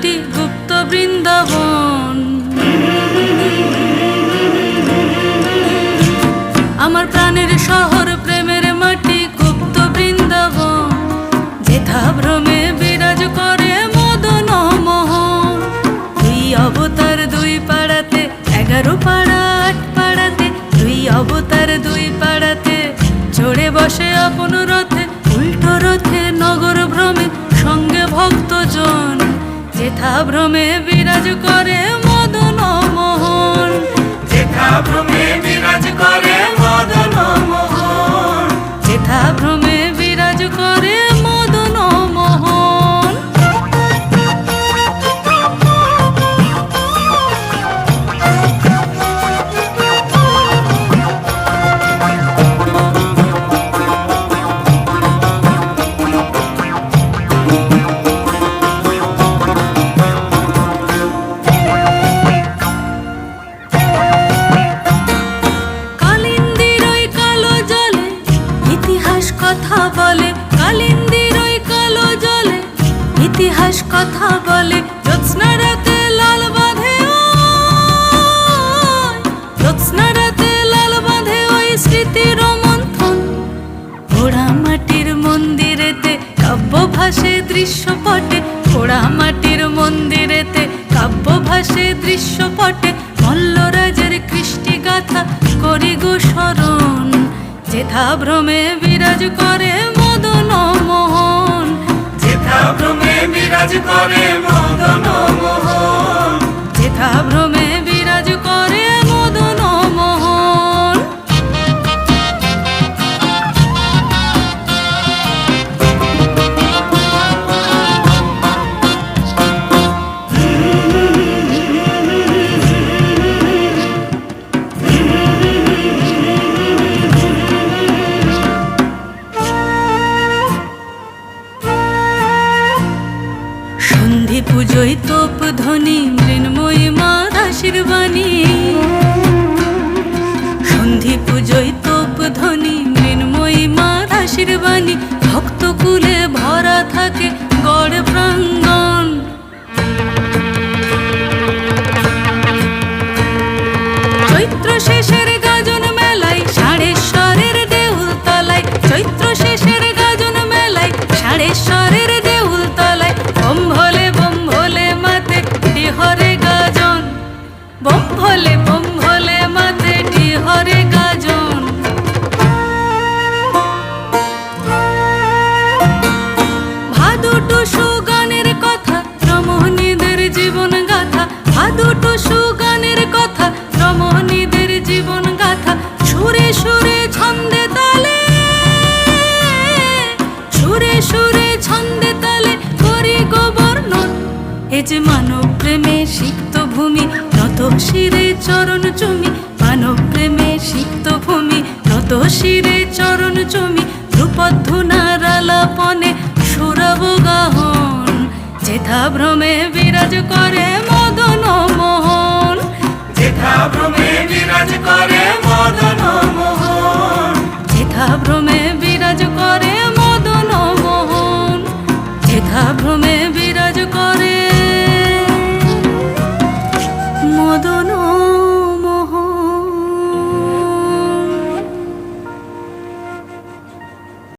মাটি গুপ্ত বৃন্দাবন। আমার প্রাণের শহর প্রেমের মাটি গুপ্ত বৃন্দাবন। যেথা ভ্রমে বিরাজ করে মদন মোহন। দুই অবতার দুই পাড়াতে, এগারো পাড়া, আট পাড়াতে, দুই অবতার দুই পাড়াতে, চড়ে বসে আপন রথে, উল্টো রথে যেথা ভ্রমে ইতিহাস কথা বলে জ্যোৎস্না রাতে লাল বাঁধে জ্যোৎস্না লাল বাঁধে ওই স্মৃতির মন্থন পোড়া মাটির মন্দিরেতে কাব্য ভাসে দৃশ্যপটে পোড়া মাটির মন্দিরেতে কাব্য ভাসে দৃশ্যপটে, মল্লরাজের কৃষ্টি গাথা করি গো স্মরণ। যেথা ভ্রমে বিরাজ করে বিরাজ করে মদন মোহন যেথা ভ্রমে পুজোয় তোপ ধ্বনি মৃন্ময়ী মা আশীর্বাণী। সন্ধি পুজোয় এ মানব প্রেমে সিক্ত ভূমি নত শিরে চরণ জমি মানব প্রেমে সিক্ত ভূমি নত শিরে চরণ জমি রূপধুনার আলাপনে সুরব গাহন, যেথা ভ্রমে বিরাজ করে মদন মদনা